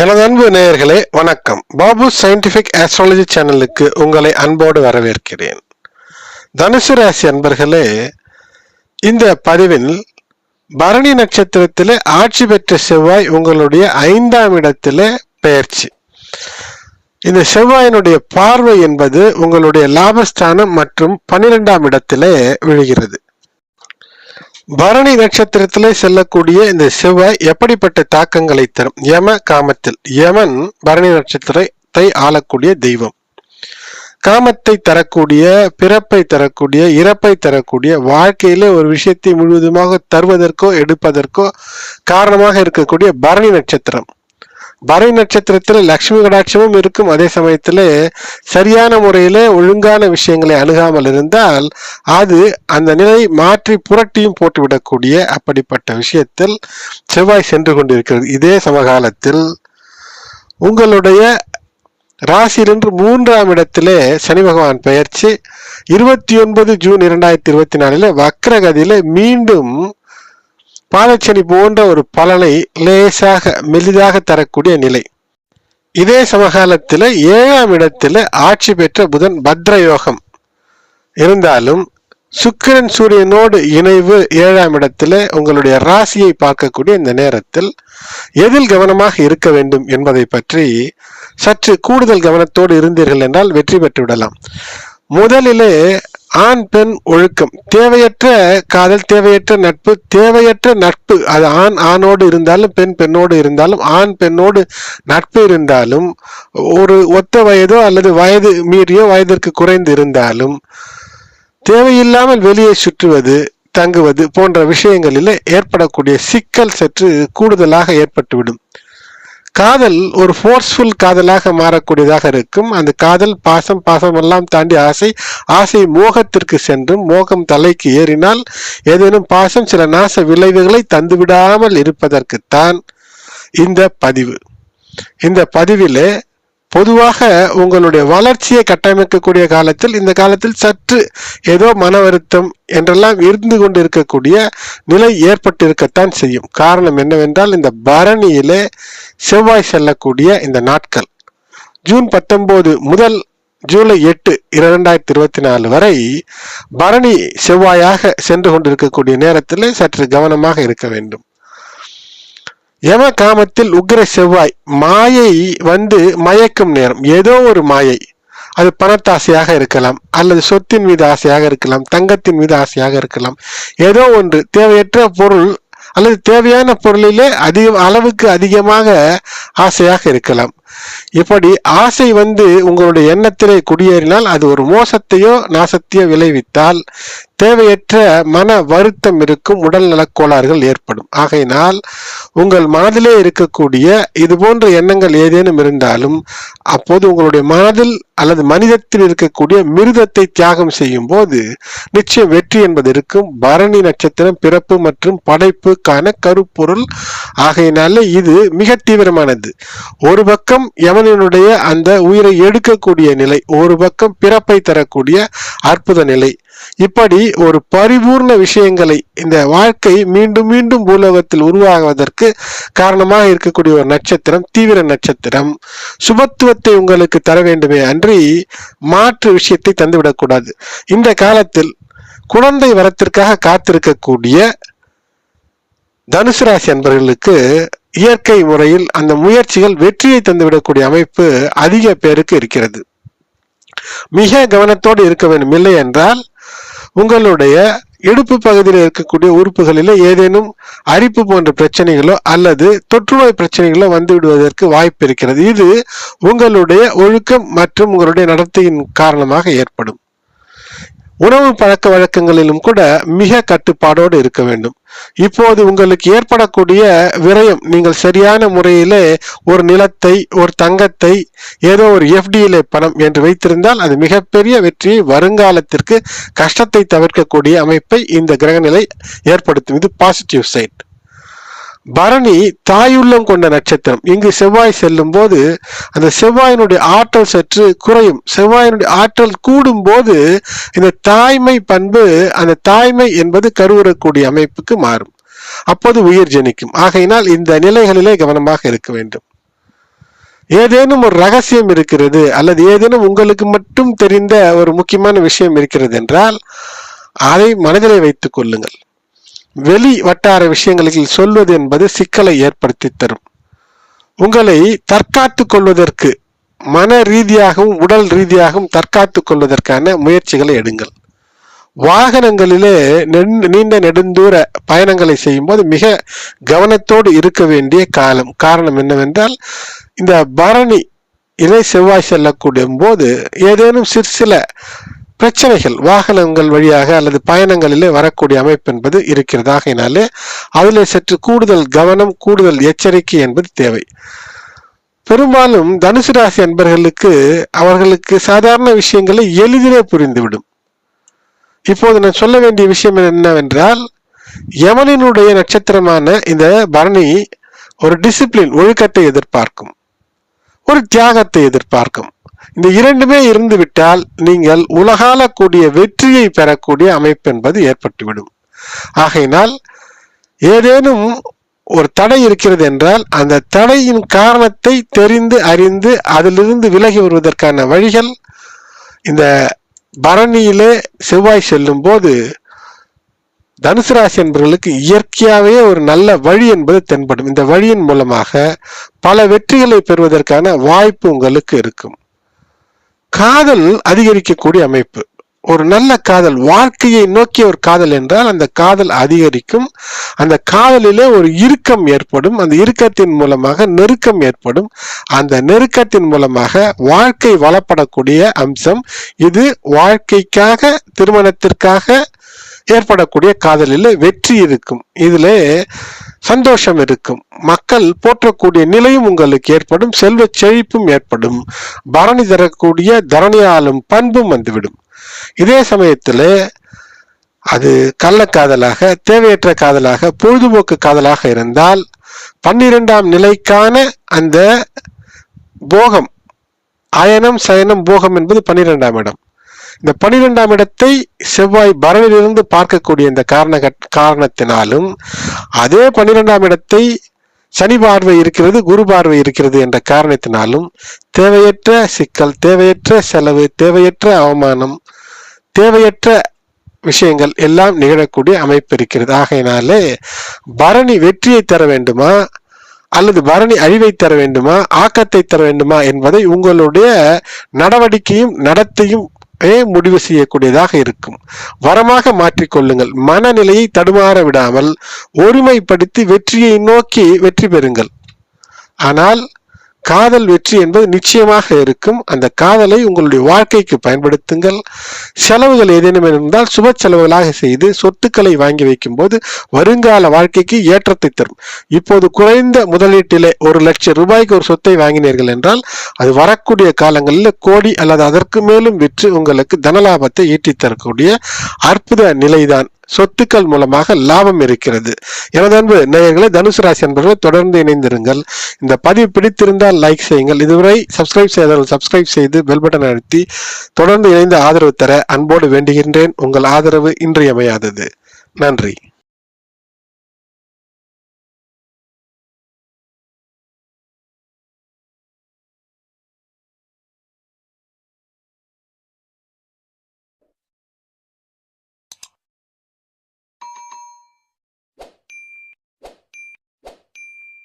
எனது அன்பு நேயர்களே வணக்கம். பாபு சயின்டிபிக் ஆஸ்ட்ராலஜி சேனலுக்கு உங்களை அன்போடு வரவேற்கிறேன். தனுசு ராசி அன்பர்களே இந்த பதிவில் பரணி நட்சத்திரத்திலே ஆட்சி பெற்ற செவ்வாய் உங்களுடைய ஐந்தாம் இடத்திலே பெயர்ச்சி. இந்த செவ்வாயினுடைய பார்வை என்பது உங்களுடைய லாபஸ்தானம் மற்றும் பன்னிரெண்டாம் இடத்திலே விழுகிறது. பரணி நட்சத்திரத்திலே செல்லக்கூடிய இந்த செவ்வாய் எப்படிப்பட்ட தாக்கங்களை தரும்? யம காமத்தில். யமன் பரணி நட்சத்திரத்தை ஆளக்கூடிய தெய்வம். காமத்தை தரக்கூடிய பிறப்பை தரக்கூடிய இறப்பை தரக்கூடிய வாழ்க்கையில ஒரு விஷயத்தை முழுவதுமாக தருவதற்கோ எடுப்பதற்கோ காரணமாக இருக்கக்கூடிய பரணி நட்சத்திரம். பரணி நட்சத்திரத்தில் லக்ஷ்மி கடாட்சமும் இருக்கும். அதே சமயத்தில் சரியான முறையில் ஒழுங்கான விஷயங்களை அணுகாமல் இருந்தால் அது அந்த நிலை மாற்றி புரட்டியும் போட்டுவிடக்கூடிய அப்படிப்பட்ட விஷயத்தில் செவ்வாய் சென்று கொண்டிருக்கிறது. இதே சமகாலத்தில் உங்களுடைய ராசியிலிருந்து மூன்றாம் இடத்திலே சனி பகவான் பெயர்ச்சி. இருபத்தி ஒன்பது ஜூன் இரண்டாயிரத்தி இருபத்தி நாலில் வக்ரகதியில மீண்டும் பாதச்சனி போன்ற ஒரு பலனை லேசாக மெலிதாக தரக்கூடிய நிலை. இதே சமகாலத்தில் ஏழாம் இடத்தில் ஆட்சி பெற்ற புதன் பத்ர யோகம் இருந்தாலும் சுக்கிரன் சூரியனோடு இணைவு ஏழாம் இடத்துல உங்களுடைய ராசியை பார்க்கக்கூடிய இந்த நேரத்தில் எதில் கவனமாக இருக்க வேண்டும் என்பதை பற்றி சற்று கூடுதல் கவனத்தோடு இருந்தீர்கள் என்றால் வெற்றி பெற்று விடலாம் முதலிலே ஆண் பெண் ஒழுக்கம். தேவையற்ற காதல் தேவையற்ற நட்பு தேவையற்ற நட்பு. அது ஆண் ஆணோடு இருந்தாலும் பெண் பெண்ணோடு இருந்தாலும் ஆண் பெண்ணோடு நட்பு இருந்தாலும் ஒரு ஒத்த வயதோ அல்லது வயது மீறியோ வயதிற்கு குறைந்து இருந்தாலும் தேவையில்லாமல் வெளியே சுற்றுவது தங்குவது போன்ற விஷயங்களில் ஏற்படக்கூடிய சிக்கல் சற்று கூடுதலாக ஏற்பட்டுவிடும். காதல் ஒரு ஃபோர்ஸ்ஃபுல் காதலாக மாறக்கூடியதாக இருக்கும். அந்த காதல் பாசம் பாசம் எல்லாம் தாண்டி ஆசை ஆசை மோகத்திற்கு சென்றும் மோகம் தலைக்கு ஏறினால் ஏதேனும் பாசம் சில நாச விளைவுகளை தந்துவிடாமல் இருப்பதற்குத்தான் இந்த பதிவு. இந்த பதிவிலே பொதுவாக உங்களுடைய வளர்ச்சியை கட்டமைக்கக்கூடிய காலத்தில் இந்த காலத்தில் சற்று ஏதோ மன வருத்தம் என்றெல்லாம் இருந்து கொண்டு இருக்கக்கூடிய நிலை ஏற்பட்டிருக்கத்தான் செய்யும். காரணம் என்னவென்றால் இந்த பரணியிலே செவ்வாய் செல்லக்கூடிய இந்த நாட்கள். ஜூன் பத்தொன்பது முதல் ஜூலை எட்டு இரண்டாயிரத்தி இருபத்தி நாலு வரை பரணி செவ்வாயாக சென்று கொண்டிருக்கக்கூடிய நேரத்தில் சற்று கவனமாக இருக்க வேண்டும். யம காமத்தில் உக்ர செவ்வாய் மாயை வந்து மயக்கும் நேரம். ஏதோ ஒரு மாயை. அது பணத்தாசையாக இருக்கலாம் அல்லது சொத்தின் மீது ஆசையாக இருக்கலாம் தங்கத்தின் மீது ஆசையாக இருக்கலாம். ஏதோ ஒன்று. தேவையற்ற பொருள் அல்லது தேவையான பொருளிலே அதிக அளவுக்கு அதிகமாக ஆசையாக இருக்கலாம். இப்படி ஆசை வந்து உங்களுடைய எண்ணத்திலே குடியேறினால் அது ஒரு மோசத்தையோ நாசத்தையோ விளைவித்தால் தேவையற்ற மன வருத்தம் இருக்கும் உடல் நலக்கோளாறுகள் ஏற்படும். ஆகையினால் உங்கள் மனதிலே இருக்கக்கூடிய இது போன்ற எண்ணங்கள் ஏதேனும் இருந்தாலும் அப்போது உங்களுடைய மனதில் அல்லது மனிதத்தில் இருக்கக்கூடிய மிருதத்தை தியாகம் செய்யும் போது நிச்சயம் வெற்றி என்பது இருக்கும். பரணி நட்சத்திரம் பிறப்பு மற்றும் படைப்புக்கான கருப்பொருள். ஆகையினால இது மிக தீவிரமானது. ஒரு பக்கம் யமனினுடைய அந்த உயிரை எடுக்கக்கூடிய நிலை ஒரு பக்கம் பிறப்பை தரக்கூடிய அற்புத நிலை. இப்படி ஒரு பரிபூர்ண விஷயங்களை இந்த வாழ்க்கை மீண்டும் மீண்டும் பூலோகத்தில் உருவாகுவதற்கு காரணமாக இருக்கக்கூடிய ஒரு நட்சத்திரம் தீவிர நட்சத்திரம். சுபத்துவத்தை உங்களுக்கு தர வேண்டுமே அன்றி மாற்று விஷயத்தை தந்துவிடக்கூடாது. இந்த காலத்தில் குழந்தை வரத்திற்காக காத்திருக்கக்கூடிய தனுசு ராசி அன்பர்களுக்கு இயற்கை முறையில் அந்த முயற்சிகள் வெற்றியை தந்துவிடக்கூடிய அமைப்பு அதிக பேருக்கு இருக்கிறது. மிக கவனத்தோடு இருக்க வேண்டும் இல்லை என்றால் உங்களுடைய இடுப்பு பகுதியில் இருக்கக்கூடிய உறுப்புகளில் ஏதேனும் அரிப்பு போன்ற பிரச்சனைகளோ அல்லது தொற்றுநோய் பிரச்சனைகளோ வந்து விடுவதற்கு வாய்ப்பு இருக்கிறது. இது உங்களுடைய ஒழுக்கம் மற்றும் உங்களுடைய நடத்தையின் காரணமாக ஏற்படும். உணவு பழக்க வழக்கங்களிலும் கூட மிக கட்டுப்பாடோடு இருக்க வேண்டும். இப்போது உங்களுக்கு ஏற்படக்கூடிய விரயம் நீங்கள் சரியான முறையிலே ஒரு நிலத்தை ஒரு தங்கத்தை ஏதோ ஒரு எஃப்டியிலே பணம் என்று வைத்திருந்தால் அது மிகப்பெரிய வெற்றியை வருங்காலத்திற்கு கஷ்டத்தை தவிர்க்கக்கூடிய அமைப்பை இந்த கிரகநிலை ஏற்படுத்தும். இது பாசிட்டிவ் சைட் பரணி தாயுள்ளம் கொண்ட நட்சத்திரம். இங்கு செவ்வாய் செல்லும் போது அந்த செவ்வாயினுடைய ஆற்றல் சற்று குறையும். செவ்வாயினுடைய ஆற்றல் கூடும் போது இந்த தாய்மை பண்பு அந்த தாய்மை என்பது கருவுறக்கூடிய அமைப்புக்கு மாறும். அப்போது உயிர் ஜனிக்கும். ஆகையினால் இந்த நிலைகளிலே கவனமாக இருக்க வேண்டும். ஏதேனும் ஒரு ரகசியம் இருக்கிறது அல்லது ஏதேனும் உங்களுக்கு மட்டும் தெரிந்த ஒரு முக்கியமான விஷயம் இருக்கிறது என்றால் அதை மனதிலே வைத்துக் கொள்ளுங்கள். வெளி வட்டார விஷயங்களில் சொல்வது என்பது சிக்கலை ஏற்படுத்தி தரும். உங்களை தற்காத்துக் கொள்வதற்கு மன ரீதியாகவும் உடல் ரீதியாகவும் தற்காத்துக் கொள்வதற்கான முயற்சிகளை எடுங்கள். வாகனங்களிலே நெண்- நீண்ட நெடுந்தூர பயணங்களை செய்யும்போது மிக கவனத்தோடு இருக்க வேண்டிய காலம். காரணம் என்னவென்றால் இந்த பரணி இணை செவ்வாய் செல்லக்கூடிய போது ஏதேனும் சிறு சில பிரச்சனைகள் வாகனங்கள் வழியாக அல்லது பயணங்களிலே வரக்கூடிய அமைப்பு என்பது இருக்கிறது. ஆகையினாலே அதில் சற்று கூடுதல் கவனம் கூடுதல் எச்சரிக்கை என்பது தேவை. பெரும்பாலும் தனுசு ராசி அன்பர்களுக்கு அவர்களுக்கு சாதாரண விஷயங்களை எளிதிலே புரிந்துவிடும். இப்போது நான் சொல்ல வேண்டிய விஷயம் என்னவென்றால் யமனினுடைய நட்சத்திரமான இந்த பரணி ஒரு டிசிப்ளின் ஒழுக்கத்தை எதிர்பார்க்கும். ஒரு தியாகத்தை எதிர்பார்க்கும். இந்த இரண்டுமே இருந்துவிட்டால் நீங்கள் உலகாலக்கூடிய வெற்றியை பெறக்கூடிய அமைப்பு என்பது ஏற்பட்டுவிடும். ஆகையினால் ஏதேனும் ஒரு தடை இருக்கிறது என்றால் அந்த தடையின் காரணத்தை தெரிந்து அறிந்து அதிலிருந்து விலகி வருவதற்கான வழிகள் இந்த பரணியிலே செவ்வாய் செல்லும் போது தனுசு ராசி என்பவர்களுக்கு இயற்கையாகவே ஒரு நல்ல வழி என்பது தென்படும். இந்த வழியின் மூலமாக பல வெற்றிகளை பெறுவதற்கான வாய்ப்பு உங்களுக்கு இருக்கும். காதல் அதிகரிக்கக்கூடிய அமைப்பு. ஒரு நல்ல காதல் வாழ்க்கையை நோக்கிய ஒரு காதல் என்றால் அந்த காதல் அதிகரிக்கும். அந்த காதலிலே ஒரு இறுக்கம் ஏற்படும். அந்த இறுக்கத்தின் மூலமாக நெருக்கம் ஏற்படும். அந்த நெருக்கத்தின் மூலமாக வாழ்க்கை வளப்படக்கூடிய அம்சம். இது வாழ்க்கைக்காக திருமணத்திற்காக ஏற்படக்கூடிய காதலில் வெற்றி இருக்கும். இதில் சந்தோஷம் இருக்கும். மக்கள் போற்றக்கூடிய நிலையும் உங்களுக்கு ஏற்படும் செல்வ செழிப்பும் ஏற்படும். பரணி தரக்கூடிய தரணியாலும் பண்பும் வந்துவிடும். இதே சமயத்தில் அது கள்ளக்காதலாக தேவையற்ற காதலாக பொழுதுபோக்கு காதலாக இருந்தால் பன்னிரெண்டாம் நிலைக்கான அந்த போகம் அயனம் சயனம் போகம் என்பது பன்னிரெண்டாம் இடம். இந்த பனிரெண்டாம் இடத்தை செவ்வாய் பரணிலிருந்து பார்க்கக்கூடிய இந்த காரண காரணத்தினாலும் அதே பனிரெண்டாம் இடத்தை சனி பார்வை இருக்கிறது குரு பார்வை இருக்கிறது என்ற காரணத்தினாலும் தேவையற்ற சிக்கல் தேவையற்ற செலவு தேவையற்ற அவமானம் தேவையற்ற விஷயங்கள் எல்லாம் நிகழக்கூடிய அமைப்பு இருக்கிறது. ஆகையினாலே பரணி வெற்றியை தர வேண்டுமா? அல்லது பரணி அழிவை தர வேண்டுமா? ஆக்கத்தை தர வேண்டுமா? என்பதை உங்களுடைய நடவடிக்கையும் நடத்தையும் முடிவு செய்யக்கூடியதாக இருக்கும். வரமாக மாற்றிக்கொள்ளுங்கள் மனநிலையை தடுமாற விடாமல் ஒருமைப்படுத்தி வெற்றியை நோக்கி வெற்றி பெறுங்கள். ஆனால் காதல் வெற்றி என்பது நிச்சயமாக இருக்கும். அந்த காதலை உங்களுடைய வாழ்க்கைக்கு பயன்படுத்துங்கள். செலவுகள் ஏதேனும் இருந்தால் சுப செலவுகளாக செய்து சொத்துக்களை வாங்கி வைக்கும் போது வருங்கால வாழ்க்கைக்கு ஏற்றத்தை தரும். இப்போது குறைந்த முதலீட்டிலே ஒரு லட்சம் ரூபாய்க்கு ஒரு சொத்தை வாங்கினீர்கள் என்றால் அது வரக்கூடிய காலங்களில் கோடி அல்லது அதற்கு மேலும் விற்று உங்களுக்கு தனலாபத்தை ஈட்டித் தரக்கூடிய அற்புத நிலைதான். சொத்துக்கள் மூலமாக லாபம் இருக்கிறது. எனது அன்பு நேயர்களை தனுசு ராசி என்பவர்கள் தொடர்ந்து இணைந்திருங்கள். இந்த பதிவு பிடித்திருந்தால் லைக் செய்யுங்கள். இதுவரை சப்ஸ்கிரைப் செய்தவர்கள் சப்ஸ்கிரைப் செய்து பெல் பட்டன் அழுத்தி தொடர்ந்து இணைந்து ஆதரவு தர அன்போடு வேண்டுகின்றேன். உங்கள் ஆதரவு இன்றியமையாதது. நன்றி.